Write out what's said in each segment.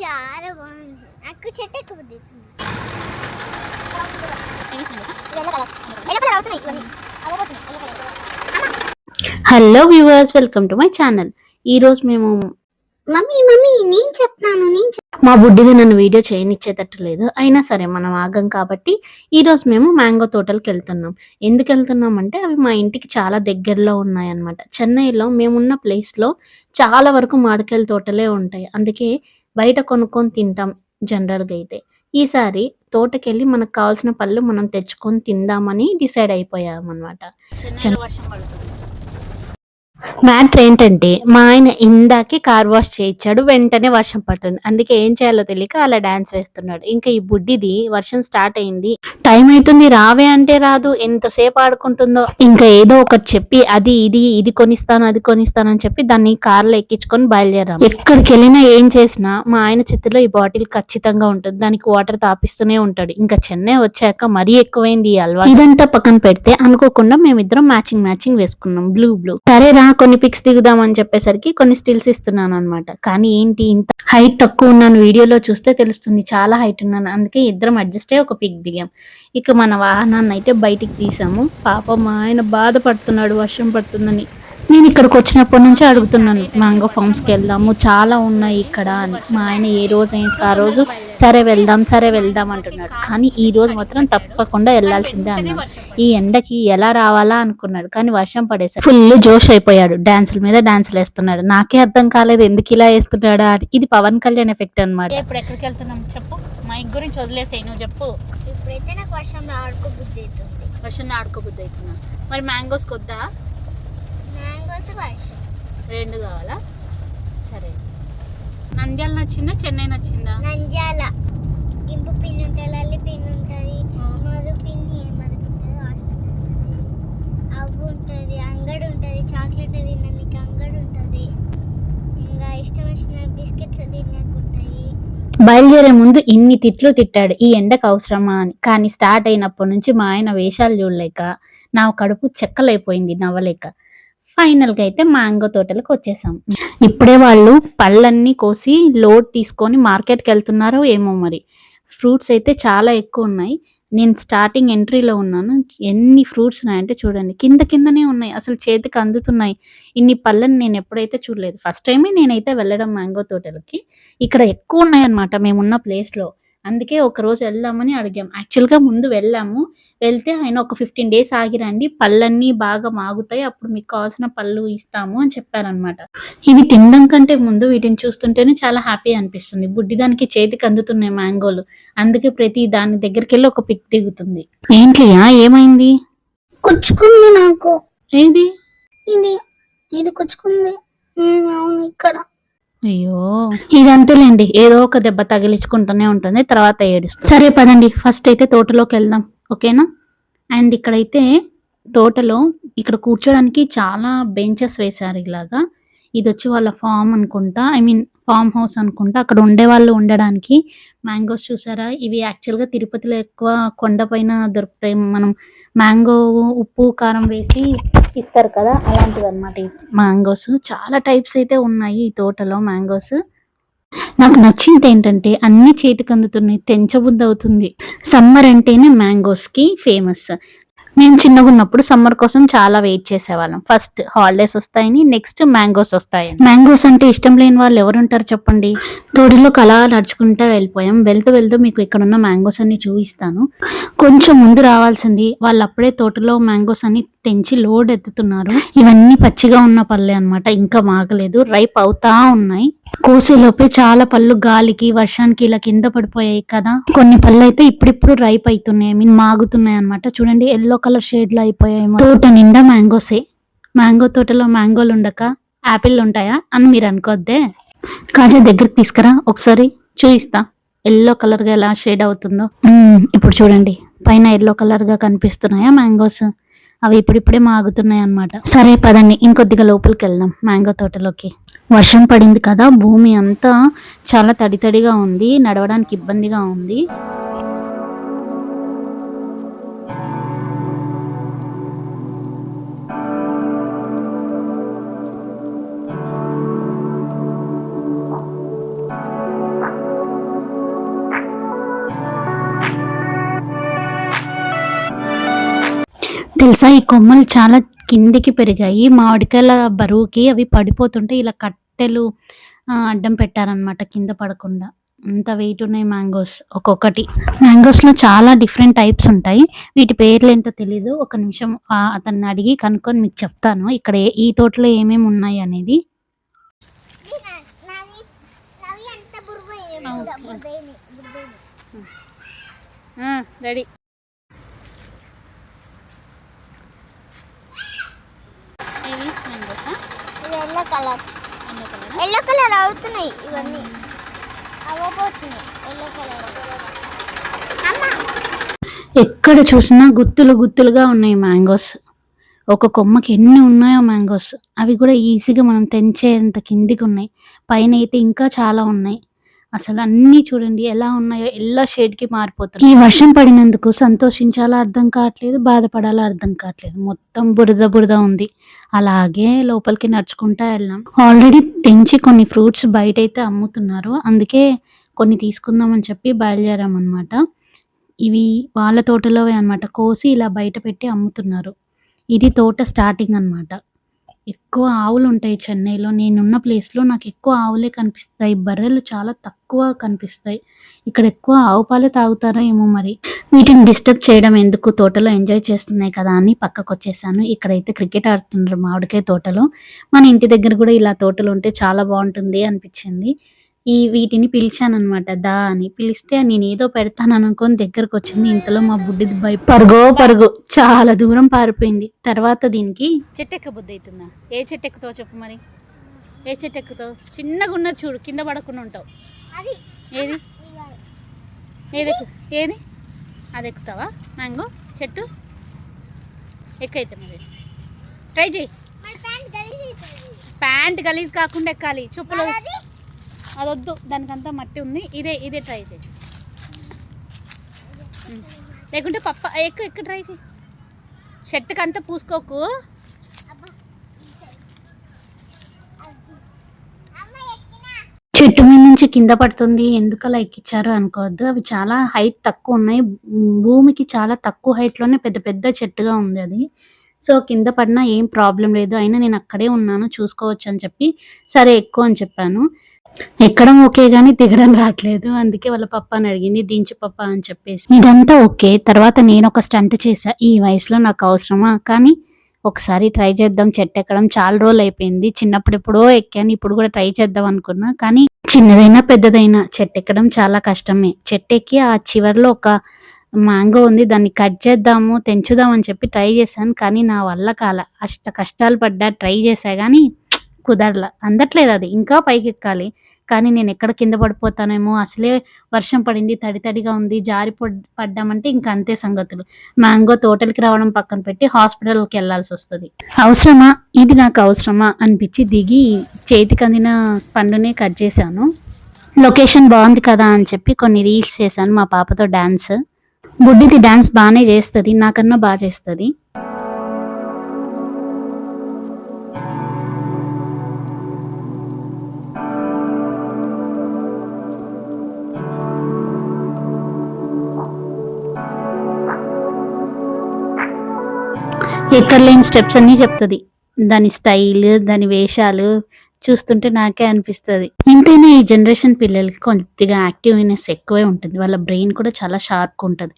చాలా బాగుంది. నాకు చెట్టు ఎక్కువ hello viewers welcome to my channel. ఈ రోజు మేము మమ్మీ మమ్మీ నేను చెప్తాను నేను మా బుడ్డిది నన్ను వీడియో చేయనిచ్చేటట్టు లేదు. అయినా సరే మనం ఆగం కాబట్టి ఈ రోజు మేము మ్యాంగో తోటలకు వెళ్తున్నాం. ఎందుకు వెళ్తున్నాం అంటే అవి మా ఇంటికి చాలా దగ్గరలో ఉన్నాయన్నమాట. చెన్నైలో మేమున్న ప్లేస్లో చాలా వరకు మామిడికాయల తోటలే ఉంటాయి. అందుకే బయట కొనుక్కొని తింటాం జనరల్గా అయితే. ఈసారి తోటకెళ్ళి మనకు కావాల్సిన పళ్ళు మనం తెచ్చుకొని తిందామని డిసైడ్ అయిపోయాం అనమాట వర్షం పడుతుంది? మ్యాటర్ ఏంటంటే మా ఆయన ఇందాకే కార్ వాష్ చేయించాడు వెంటనే వర్షం పడుతుంది. అందుకే ఏం చేయాలో తెలియక అలా డాన్స్ వేస్తున్నాడు. ఇంకా ఈ బుడ్డిది వర్షం స్టార్ట్ అయింది. టైం అవుతుంది రావే అంటే రాదు. ఎంతసేపు ఆడుకుంటుందో. ఇంకా ఏదో ఒకటి చెప్పి అది ఇది ఇది కొనిస్తాను అది కొనిస్తాను అని చెప్పి దాన్ని కార్లో ఎక్కించుకొని బయలుదేరాం. ఎక్కడికి వెళ్ళినా ఏం చేసినా మా ఆయన చేతిలో ఈ బాటిల్ ఖచ్చితంగా ఉంటుంది. దానికి వాటర్ తాపిస్తూనే ఉంటాడు. ఇంకా చెన్నై వచ్చాక మరీ ఎక్కువైంది ఈ ఇదంతా పక్కన పెడితే అనుకోకుండా మేమిద్దరం మ్యాచింగ్ మ్యాచింగ్ వేసుకున్నాం. Blue blue. సరే రా కొన్ని పిక్స్ దిగుదామని చెప్పేసరికి కొన్ని స్టిల్స్ ఇస్తున్నాను అనమాట కానీ ఏంటి ఇంత హైట్ తక్కువ ఉన్నాను వీడియోలో చూస్తే తెలుస్తుంది చాలా హైట్ ఉన్నాను. అందుకే ఇద్దరం అడ్జస్ట్ అయ్యి ఒక పిక్ దిగాం. ఇక మన వాహనాన్ని అయితే బయటికి తీసాము. పాప మా ఆయన బాధపడుతున్నాడు వర్షం పడుతుందని. నేను ఇక్కడికి వచ్చినప్పటి నుంచి అడుగుతున్నాను మ్యాంగో ఫామ్స్కి వెళ్దాము చాలా ఉన్నాయి ఇక్కడ అని. మా ఆయన ఏ రోజు అయినా ఆ రోజు సరే వెళ్దాం సరే వెళ్దాం అంటున్నాడు. కానీ ఈ రోజు మాత్రం తప్పకుండా వెళ్ళాల్సిందే అన్నాడు. ఈ ఎండకి ఎలా రావాలా అనుకున్నాడు. కానీ వర్షం పడేసాడు ఫుల్ జోష్ అయిపోయాడు. డాన్సుల మీద డాన్సులు వేస్తున్నాడు. నాకే అర్థం కాలేదు ఎందుకు ఇలా వేస్తున్నాడా అని. ఇది పవన్ కళ్యాణ్ ఎఫెక్ట్ అన్నమాట. ఇప్పుడు ఎక్కడికి వెళ్తున్నాం చెప్పు. మైక్ గురించి వదిలేసేయి నువ్వు చెప్పు. ఇప్పుడైతే నాకు వర్షంలో ఆడుకో బుద్ధి అవుతుంది. వర్షంలో ఆడుకోబుద్ది అవుతున్నా మరి మ్యాంగోస్ కొద్దా మ్యాంగోస్ వర్షం రెండు కావాలా? సరే. నంద్యాల నచ్చిందా? చెన్నై నచ్చిందా? నంజాల ఇంపు పిన్ ఉంటుంది లల్లి పిన్ ఉంటుంది. మధు పిన్ మధు పిన్ ఉంటుంది? హాస్టల్ ఉంటుంది. అవ్వు ఉంటుంది అంగడి ఉంటుంది. చాక్లెట్లు తినడానికి అంగడి ఉంటుంది. ఇంకా ఇష్టం వచ్చిన బిస్కెట్లు తినడానికి ఉంటాయి. బయలుదేరే ముందు ఇన్ని తిట్లు తిట్టాడు ఈ ఎండకు అవసరమా అని. కానీ స్టార్ట్ అయినప్పటి నుంచి మా ఆయన వేషాలు చూడలేక నా కడుపు చెక్కలైపోయింది నవ్వలేక. ఫైనల్గా అయితే మ్యాంగో తోటలకు వచ్చేసాం. ఇప్పుడే వాళ్ళు పళ్ళన్నీ కోసి లోడ్ తీసుకొని మార్కెట్కి వెళ్తున్నారో ఏమో మరి. ఫ్రూట్స్ అయితే చాలా ఎక్కువ ఉన్నాయి. నేను స్టార్టింగ్ ఎంట్రీలో ఉన్నాను. ఎన్ని ఫ్రూట్స్ ఉన్నాయంటే చూడండి. కింద కిందనే ఉన్నాయి. అసలు చేతికి అందుతున్నాయి. ఇన్ని పళ్ళని నేను ఎప్పుడైతే చూడలేదు. ఫస్ట్ టైమే నేనైతే వెళ్ళడం మ్యాంగో తోటలకి. ఇక్కడ ఎక్కువ ఉన్నాయన్నమాట. మేమున్న ప్లేస్లో. అందుకే ఒక రోజు వెళ్దామని అడిగాం. యాక్చువల్గా ముందు వెళ్ళాము. వెళ్తే ఆయన ఒక ఫిఫ్టీన్ డేస్ ఆగిరండి. పళ్ళన్నీ బాగా మాగుతాయి. అప్పుడు మీకు కావాల్సిన పళ్ళు ఇస్తాము అని చెప్పారనమాట ఇవి తినడం కంటే ముందు వీటిని చూస్తుంటేనే చాలా హ్యాపీ అనిపిస్తుంది. బుడ్డిదానికి చేతికి అందుతున్నాయి మ్యాంగోలు. అందుకే ప్రతి దాని దగ్గరికి వెళ్ళి ఒక పిక్ దిగుతుంది. ఏంటియా ఏమైంది? కుచ్చుకుంది నాకు. ఏది? ఇది ఇది కుచ్చుకుంది. అవును ఇక్కడ. అయ్యో. ఇదంతేలేండి. ఏదో ఒక దెబ్బ తగిలించుకుంటూనే ఉంటుంది తర్వాత ఏడుస్తుంది. సరే పదండి. ఫస్ట్ అయితే తోటలోకి వెళ్దాం. ఓకేనా? అండ్ ఇక్కడైతే తోటలో ఇక్కడ కూర్చోడానికి చాలా బెంచెస్ వేశారు ఇలాగా. ఇది వచ్చి వాళ్ళ ఫామ్ అనుకుంటా. ఐ మీన్ ఫామ్ హౌస్ అనుకుంటా. అక్కడ ఉండే వాళ్ళు ఉండడానికి. మ్యాంగోస్ చూసారా? ఇవి యాక్చువల్గా తిరుపతిలో ఎక్కువ కొండపైన దొరుకుతాయి. మనం మ్యాంగో ఉప్పు కారం వేసి ఇస్తారు కదా అలాంటివి అనమాట మ్యాంగోస్. చాలా టైప్స్ అయితే ఉన్నాయి ఈ తోటలో మ్యాంగోస్. నాకు నచ్చింది ఏంటంటే అన్ని చేతికి అందుతున్నాయి తెంచబుద్ధి అవుతుంది సమ్మర్ అంటేనే మ్యాంగోస్కి ఫేమస్. మేము చిన్నగా ఉన్నప్పుడు సమ్మర్ కోసం చాలా వెయిట్ చేసేవాళ్ళం. ఫస్ట్ హాలిడేస్ వస్తాయని నెక్స్ట్ మ్యాంగోస్ వస్తాయని. మ్యాంగోస్ అంటే ఇష్టం లేని వాళ్ళు ఎవరుంటారు చెప్పండి? తోడిలో అలా నడుచుకుంటా వెళ్ళిపోయాం. వెళ్తూ వెళ్తూ మీకు ఇక్కడ ఉన్న మ్యాంగోస్ అన్ని చూపిస్తాను. కొంచెం ముందు రావాల్సింది వాళ్ళు అప్పుడే తోటలో మ్యాంగోస్ అన్ని తెంచి లోడ్ ఎత్తుతున్నారు. ఇవన్నీ పచ్చిగా ఉన్న పళ్ళే అన్నమాట. ఇంకా మాగలేదు. రైప్ అవుతా ఉన్నాయి. కోసేలోపే చాలా పళ్ళు గాలికి వర్షానికి ఇలా కింద పడిపోయాయి కదా. కొన్ని పళ్ళు అయితే ఇప్పుడిప్పుడు రైప్ అవుతున్నాయి ఐ మీన్ మాగుతున్నాయి అనమాట చూడండి ఎల్లో కలర్ షేడ్లో అయిపోయాయి. తోట నిండా మ్యాంగోసే. మ్యాంగో తోటలో మ్యాంగోలు ఉండక యాపిల్ ఉంటాయా అని మీరు అనుకోద్దే. కాజా దగ్గరికి తీసుకురా. ఒకసారి చూపిస్తా ఎల్లో కలర్గా ఎలా షేడ్ అవుతుందో. ఇప్పుడు చూడండి పైన ఎల్లో కలర్గా కనిపిస్తున్నాయా మ్యాంగోస్? అవి ఇప్పుడిప్పుడే మాగుతున్నాయి అన్నమాట సరే పదండి. ఇంకొద్దిగా లోపలికి వెళ్దాం మ్యాంగో తోటలోకి. వర్షం పడింది కదా భూమి అంతా చాలా తడి తడిగా ఉంది నడవడానికి ఇబ్బందిగా ఉంది. తెలుసా? ఈ కొమ్మలు చాలా కిందికి పెరిగాయి. మామిడికాయల బరువుకి అవి పడిపోతుంటే ఇలా కట్టెలు అడ్డం పెట్టారనమాట కింద పడకుండా. అంత వెయిట్ ఉన్నాయి మ్యాంగోస్ ఒక్కొక్కటి. మ్యాంగోస్లో చాలా డిఫరెంట్ టైప్స్ ఉంటాయి. వీటి పేర్లు ఏంటో తెలీదు. ఒక నిమిషం అతన్ని అడిగి కనుక్కొని మీకు చెప్తాను. ఇక్కడ ఈ తోటలో ఏమేమి ఉన్నాయి అనేది. ఇది నా- నాది నవి అంత బుర్రపోయింది అవును. బుర్రపోయింది బుర్రపోయింది రెడీ మ్యాంగోసా ఇది ఎల్లో కలర్. Yellow colour? అవుతున్నాయి ఇవన్నీ. అవ్వబోతున్నాయి ఎల్లో కలర్. అమ్మ. ఎక్కడ చూసినా గుత్తులు గుత్తులుగా ఉన్నాయి మ్యాంగోస్. ఒక కొమ్మకి ఎన్ని ఉన్నాయో మ్యాంగోస్. అవి కూడా ఈజీగా మనం తెంచేంత కిందికి ఉన్నాయి. పైన అయితే ఇంకా చాలా ఉన్నాయి. అసలు అన్నీ చూడండి ఎలా ఉన్నాయో ఎల్లో షేడ్కి మారిపోతుంది ఈ వర్షం పడినందుకు సంతోషించాలా అర్థం కావట్లేదు బాధపడాలా అర్థం కావట్లేదు. మొత్తం బురద బురద ఉంది. అలాగే లోపలికి నడుచుకుంటా వెళ్ళాం ఆల్రెడీ తెంచి కొన్ని ఫ్రూట్స్ బయట అయితే అమ్ముతున్నారు. అందుకే కొన్ని తీసుకుందామని చెప్పి బయలుదేరాం అనమాట ఇవి వాళ్ళ తోటలోవే అన్నమాట. కోసి ఇలా బయట పెట్టి అమ్ముతున్నారు. ఇది తోట స్టార్టింగ్ అన్నమాట. ఎక్కువ ఆవులు ఉంటాయి చెన్నైలో. నేనున్న ప్లేస్లో నాకు ఎక్కువ ఆవులే కనిపిస్తాయి. బర్రెలు చాలా తక్కువ కనిపిస్తాయి. ఇక్కడ ఎక్కువ ఆవు పాలే తాగుతారో ఏమో మరి. వీటిని డిస్టర్బ్ చేయడం ఎందుకు? తోటలో ఎంజాయ్ చేస్తున్నాయి కదా అని పక్కకు వచ్చేసాను ఇక్కడైతే క్రికెట్ ఆడుతున్నారు మామిడికాయ తోటలో. మన ఇంటి దగ్గర కూడా ఇలా తోటలు ఉంటే చాలా బాగుంటుంది అనిపించింది. ఈ వీటిని పిలిచాను అనమాట దా అని పిలిస్తే నేను ఏదో పెడతాను అనుకొని దగ్గరకు వచ్చింది ఇంతలో మా బుడ్డిది భయ పరుగో పరుగు. చాలా దూరం పారిపోయింది. తర్వాత దీనికి చెట్టు ఎక్క బుద్ధి అవుతుందా ఏ చెట్టు ఎక్కుతావు చెప్పు మరి? ఏ చెట్టు ఎక్కుతావు చిన్నగా ఉన్నది చూడు కింద పడకుండా ఉంటావు. అది. ఏది? ఏది ఎక్కు? ఏది? అది ఎక్కుతావా? మ్యాంగో? చెట్టు? ఎక్కైతే మరి? ట్రై చేయి ప్యాంట్ గలీజ్ కాకుండా ఎక్కాలి. చెప్పులు అదొద్దు. దానికంతా మట్టి ఉంది. ఇదే ఇదే ట్రై చేయి. లేకుంటే పప్ప ఎక్కువ ఎక్కువ ట్రై చేయి. షర్ట్కి అంతా పూసుకోకు. చెట్టు మీద నుంచి కింద పడుతుంది. ఎందుకు అలా ఎక్కించారు అనుకోవద్దు. అవి చాలా హైట్ తక్కువ ఉన్నాయి. భూమికి చాలా తక్కువ హైట్లోనే పెద్ద పెద్ద చెట్టుగా ఉంది అది. సో కింద పడినా ఏం ప్రాబ్లం లేదు. అయినా నేను అక్కడే ఉన్నాను. చూసుకోవచ్చు అని చెప్పి సరే ఎక్కువ అని చెప్పాను. ఎక్కడం ఓకే గానీ దిగడం రావట్లేదు అందుకే వాళ్ళ పప్ప అని అడిగింది దించు పప్ప అని చెప్పేసి. ఇదంతా ఓకే. తర్వాత నేను ఒక స్టంట్ చేశా. ఈ వయసులో నాకు అవసరమా? కానీ ఒకసారి ట్రై చేద్దాం. చెట్టు ఎక్కడం చాలా రోజులు అయిపోయింది. చిన్నప్పుడు ఎప్పుడో ఎక్కాను. ఇప్పుడు కూడా ట్రై చేద్దాం అనుకున్నా. కానీ చిన్నదైనా పెద్దదైనా చెట్టు ఎక్కడం చాలా కష్టమే. చెట్టు ఎక్కి ఆ చివర్లో ఒక మ్యాంగో ఉంది. దాన్ని కట్ చేద్దాము తెంచుదాం అని చెప్పి ట్రై చేశాను. కానీ నా వల్ల కాల. అష్ట కష్టాలు పడ్డా ట్రై చేశా కానీ కుదరల. అందట్లేదు అది. ఇంకా పైకి ఎక్కాలి కానీ నేను ఎక్కడ కింద పడిపోతానేమో అసలే వర్షం పడింది తడి తడిగా ఉంది జారి పడ్డామంటే ఇంకా అంతే సంగతులు. మ్యాంగో తోటలకి రావడం పక్కన పెట్టి హాస్పిటల్కి వెళ్ళాల్సి వస్తుంది. అవసరమా? ఇది నాకు అవసరమా? అనిపించి దిగి చేతికి అందిన పండునే కట్ చేశాను. లొకేషన్ బాగుంది కదా అని చెప్పి కొన్ని రీల్స్ చేశాను మా పాపతో డాన్స్. బుడ్డిది డాన్స్ బాగానే చేస్తుంది నాకన్నా బాగా చేస్తుంది. అక్కర్లేని లేని స్టెప్స్ అన్నీ చెప్తుంది. దాని స్టైల్ దాని వేషాలు చూస్తుంటే నాకే అనిపిస్తుంది. ఇంతైనా ఈ జనరేషన్ పిల్లలకి కొద్దిగా యాక్టివ్నెస్ ఎక్కువే ఉంటుంది. వాళ్ళ బ్రెయిన్ కూడా చాలా షార్ప్గా ఉంటుంది.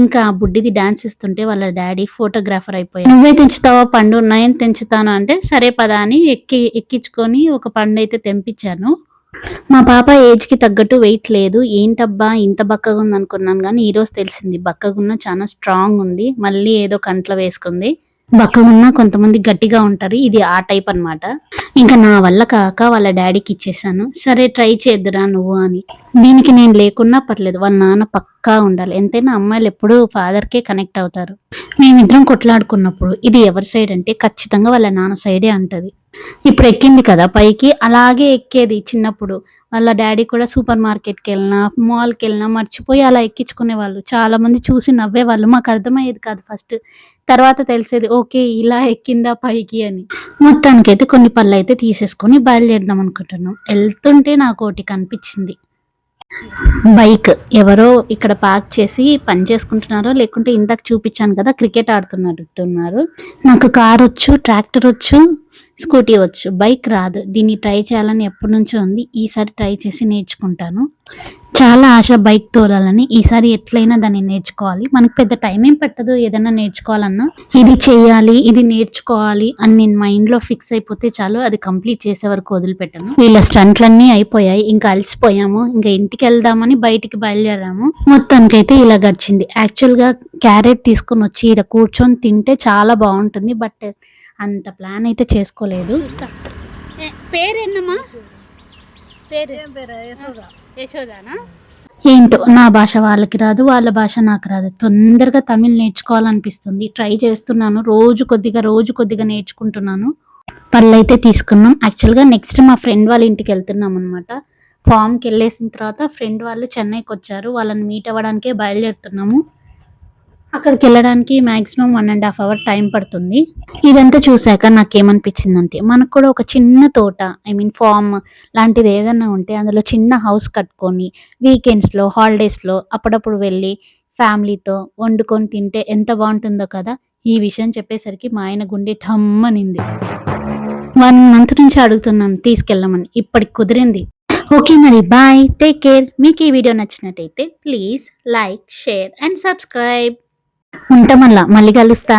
ఇంకా ఆ బుడ్డిది డాన్స్ ఇస్తుంటే వాళ్ళ డాడీ ఫోటోగ్రాఫర్ అయిపోయారు నువ్వే తెంచుతావా? పండు ఉన్నాయని తెంచుతాను అంటే సరే పదా అని ఎక్కి ఎక్కించుకొని ఒక పండు అయితే తెంపించాను. మా పాప ఏజ్కి తగ్గట్టు వెయిట్ లేదు. ఏంటబ్బా ఇంత బక్కగా ఉంది అనుకున్నాను కానీ ఈరోజు తెలిసింది. బక్కగా ఉన్న చాలా స్ట్రాంగ్ ఉంది. మళ్ళీ ఏదో కంట్లో వేసుకుంది. బక్కగా ఉన్న కొంతమంది గట్టిగా ఉంటారు. ఇది ఆ టైప్ అన్నమాట. ఇంకా నా వల్ల కాక వాళ్ళ డాడీకి ఇచ్చేసాను. సరే ట్రై చేద్దురా నువ్వు అని. దీనికి నేను లేకున్నా పర్లేదు వాళ్ళ నాన్న పక్కా ఉండాలి. ఎంతైనా అమ్మాయిలు ఎప్పుడూ ఫాదర్కే కనెక్ట్ అవుతారు. మేమిద్దరం కొట్లాడుకున్నప్పుడు ఇది ఎవరి సైడ్ అంటే ఖచ్చితంగా వాళ్ళ నాన్న సైడే అంటది. ఇప్పుడు ఎక్కింది కదా పైకి అలాగే ఎక్కేది చిన్నప్పుడు. వాళ్ళ డాడీ కూడా సూపర్ మార్కెట్కి వెళ్ళినా మాల్కి వెళ్ళినా మర్చిపోయి అలా ఎక్కించుకునే వాళ్ళు. చాలా మంది చూసి నవ్వేవాళ్ళు మాకు అర్థమయ్యేది కాదు ఫస్ట్. తర్వాత తెలిసేది ఓకే ఇలా ఎక్కిందా పైకి అని. మొత్తానికైతే కొన్ని పళ్ళు అయితే తీసేసుకొని బయలుదేరదాం అనుకుంటున్నాం. వెళ్తుంటే నాకు ఒకటి కనిపించింది. బైక్. ఎవరో ఇక్కడ పార్క్ చేసి పని చేసుకుంటున్నారో లేకుంటే ఇందాక చూపించాను కదా క్రికెట్ ఆడుతున్నట్టున్నారు. నాకు కార్ వచ్చు ట్రాక్టర్ వచ్చు స్కూటీ వచ్చు బైక్ రాదు. దీన్ని ట్రై చేయాలని ఎప్పటి నుంచో ఉంది. ఈసారి ట్రై చేసి నేర్చుకుంటాను. చాలా ఆశ బైక్ తోలాలని. ఈసారి ఎట్లయినా దాన్ని నేర్చుకోవాలి. మనకు పెద్ద టైం ఏం పట్టదు ఏదైనా నేర్చుకోవాలన్నా. ఇది చేయాలి ఇది నేర్చుకోవాలి అని నేను మైండ్లో ఫిక్స్ అయిపోతే చాలు. అది కంప్లీట్ చేసే వరకు వదిలిపెట్టాను. వీళ్ళ స్టంట్లన్నీ అయిపోయాయి. ఇంకా అలసిపోయాము. ఇంకా ఇంటికి వెళ్దామని బయటికి బయలుదేరాము. మొత్తానికైతే ఇలా గడిచింది. యాక్చువల్గా క్యారెట్ తీసుకొని వచ్చి ఇలా కూర్చొని తింటే చాలా బాగుంటుంది. బట్ అంత ప్లాన్ అయితే చేసుకోలేదు. పేరేనమ్మా పేరు? యశోదానా? ఏంటో నా భాష వాళ్ళకి రాదు వాళ్ళ భాష నాకు రాదు. తొందరగా తమిళ్ నేర్చుకోవాలనిపిస్తుంది. ట్రై చేస్తున్నాను. రోజు కొద్దిగా రోజు కొద్దిగా నేర్చుకుంటున్నాను. పళ్ళు అయితే తీసుకున్నాం. యాక్చువల్గా నెక్స్ట్ మా ఫ్రెండ్ వాళ్ళ ఇంటికి వెళ్తున్నాం అనమాట ఫామ్కి వెళ్ళేసిన తర్వాత ఫ్రెండ్ వాళ్ళు చెన్నైకి వచ్చారు. వాళ్ళని మీట్ అవ్వడానికే బయలుదేరుతున్నాము. అక్కడికి వెళ్ళడానికి maximum one and half hour time పడుతుంది. ఇదంతా చూశాక నాకేమనిపించిందంటే మనకు కూడా ఒక చిన్న తోట ఐ మీన్ ఫామ్ లాంటిది ఏదైనా ఉంటే అందులో చిన్న హౌస్ కట్టుకొని వీకెండ్స్లో హాలిడేస్లో అప్పుడప్పుడు వెళ్ళి ఫ్యామిలీతో వండుకొని తింటే ఎంత బాగుంటుందో కదా? ఈ విషయం చెప్పేసరికి మా ఆయన గుండె ఠమ్మనింది. వన్ మంత్ నుంచి అడుగుతున్నాను తీసుకెళ్ళమని. ఇప్పటికి కుదిరింది. ఓకే మరి బాయ్ టేక్ కేర్ మీకు ఈ వీడియో నచ్చినట్టయితే please like share and subscribe ఉంటామల్లా మళ్ళీ కలుస్తా.